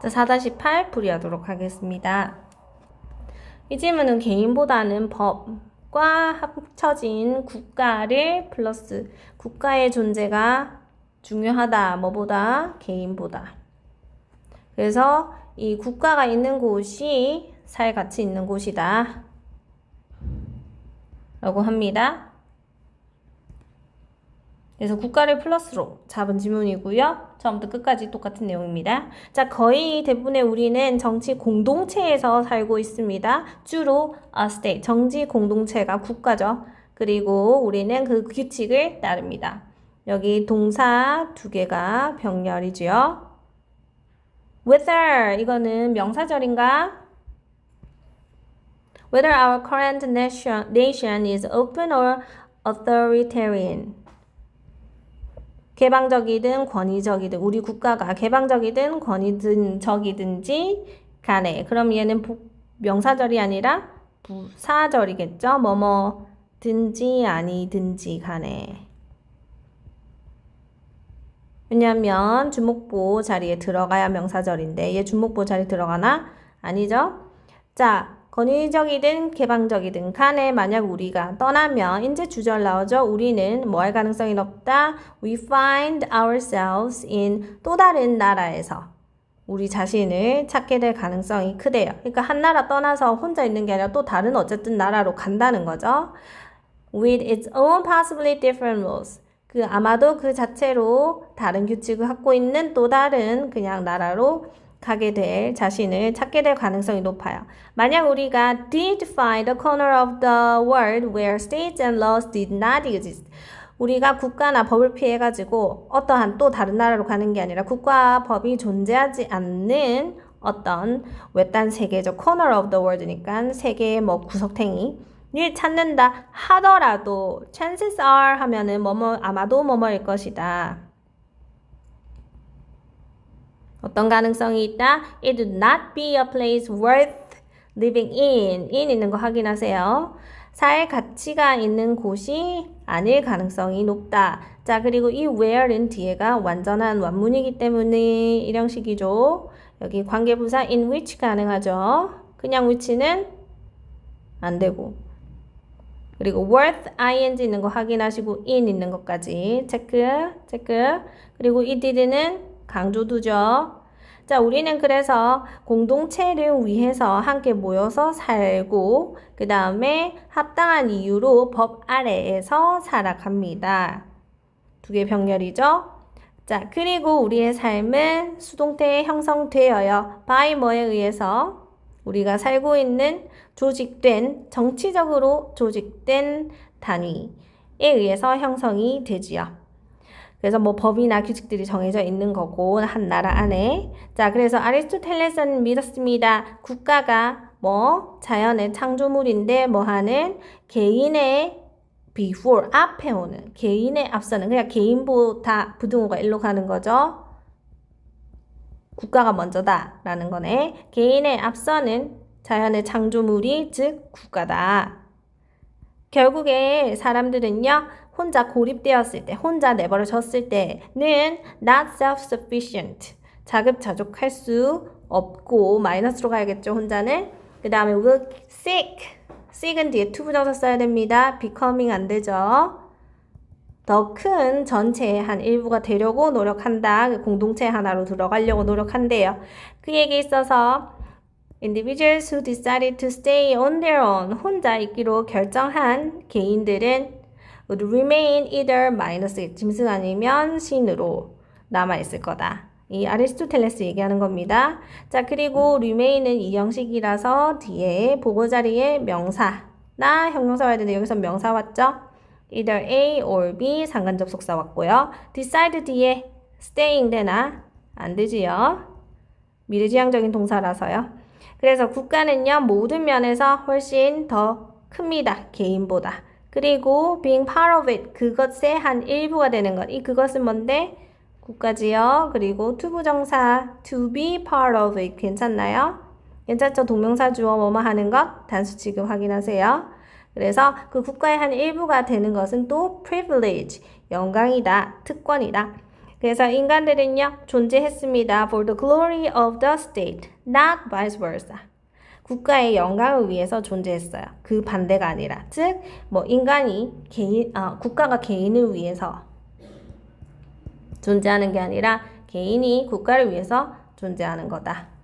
자, 4-8 풀이하도록 하겠습니다. 이 질문은 개인보다는 법과 합쳐진 국가를 플러스 국가의 존재가 중요하다. 뭐보다? 개인보다. 그래서 이 국가가 있는 곳이 살 가치 있는 곳이다. 라고 합니다. 그래서 국가를 플러스로 잡은 지문이고요. 처음부터 끝까지 똑같은 내용입니다. 자, 거의 대부분의 우리는 정치 공동체에서 살고 있습니다. 주로 a state, 정치 공동체가 국가죠. 그리고 우리는 그 규칙을 따릅니다. 여기 동사 두 개가 병렬이지요. Whether 이거는 명사절인가? Whether our current nation, nation is open or authoritarian. 개방적이든 권위적이든 우리 국가가 개방적이든 권위적이든지 간에 그럼 얘는 부- 명사절이 아니라 부사절이겠죠. 뭐뭐든지 아니든지 간에 왜냐하면 주목보 자리에 들어가야 명사절인데 얘 주목보 자리 들어가나? 아니죠? 자, 권위적이든 개방적이든 간에 만약 우리가 떠나면 이제 주절 나오죠. 우리는 뭐 할 가능성이 높다. We find ourselves in 또 다른 나라에서 우리 자신을 찾게 될 가능성이 크대요. 그러니까 한 나라 떠나서 혼자 있는 게 아니라 또 다른 어쨌든 나라로 간다는 거죠. With its own possibly different rules. 그 아마도 그 자체로 다른 규칙을 갖고 있는 또 다른 그냥 나라로 가게 될 자신을 찾게 될 가능성이 높아요. 만약 우리가 did find a corner of the world where states and laws did not exist. 우리가 국가나 법을 피해 가지고 어떠한 또 다른 나라로 가는 게 아니라 국가와 법이 존재하지 않는 어떤 외딴 세계적 corner of the world니까 세계의 뭐 구석탱이 를 찾는다 하더라도 chances are 하면은 뭐뭐 아마도 뭐뭐일 것이다. 어떤 가능성이 있다? It would not be a place worth living in. in 있는 거 확인하세요. 살 가치가 있는 곳이 아닐 가능성이 높다. 자, 그리고 이 where는 뒤에가 완전한 완문이기 때문에 일형식이죠. 여기 관계부사 in which 가능하죠. 그냥 which는 안 되고. 그리고 worth ing 있는 거 확인하시고 in 있는 것까지 체크 체크 그리고 이 did는 강조 두죠. 자, 우리는 그래서 공동체를 위해서 함께 모여서 살고 그 다음에 합당한 이유로 법 아래에서 살아갑니다. 두 개 병렬이죠. 자, 그리고 우리의 삶은 수동태에 형성되어요. by 뭐에 의해서 우리가 살고 있는 조직된 정치적으로 조직된 단위에 의해서 형성이 되지요. 그래서 뭐 법이나 규칙들이 정해져 있는 거고 한 나라 안에 자 그래서 아리스토텔레스는 믿었습니다. 국가가 뭐 자연의 창조물인데 뭐 하는 개인의 before 앞에 오는 개인의 앞서는 그냥 개인보다 부등호가 일로 가는 거죠. 국가가 먼저다라는 거네. 개인의 앞서는 자연의 창조물이 즉 국가다. 결국에 사람들은요, 혼자 고립되었을 때, 혼자 내버려졌을 때는 not self-sufficient. 자급자족할 수 없고, 마이너스로 가야겠죠, 혼자는. 그 다음에 will seek. seek은 뒤에 to 부정사 써야 됩니다. becoming 안 되죠. 더 큰 전체의 한 일부가 되려고 노력한다. 그 공동체 하나로 들어가려고 노력한대요. 그 얘기에 있어서 individuals who decided to stay on their own 혼자 있기로 결정한 개인들은 would remain either minus 짐승 아니면 신으로 남아 있을 거다. 이 아리스토텔레스 얘기하는 겁니다. 자, 그리고 remain은 이 형식이라서 뒤에 보고 자리에 명사나 형용사 와야 되는데 여기서 명사 왔죠? either A or B 상관접속사 왔고요. decide 뒤에 staying 되나? 안 되지요. 미래지향적인 동사라서요. 그래서 국가는요, 모든 면에서 훨씬 더 큽니다. 개인보다. 그리고 being part of it, 그것의 한 일부가 되는 것. 이 그것은 뭔데? 국가지요. 그리고 투부정사 to be part of it 괜찮나요? 괜찮죠? 동명사 주어 뭐뭐 하는 것 단수 지금 확인하세요. 그래서 그 국가의 한 일부가 되는 것은 또 privilege, 영광이다, 특권이다. 그래서 인간들은요, 존재했습니다. For the glory of the state, not vice versa. 국가의 영광을 위해서 존재했어요. 그 반대가 아니라, 즉, 뭐 인간이 개인, 아, 국가가 개인을 위해서 존재하는 게 아니라 개인이 국가를 위해서 존재하는 거다.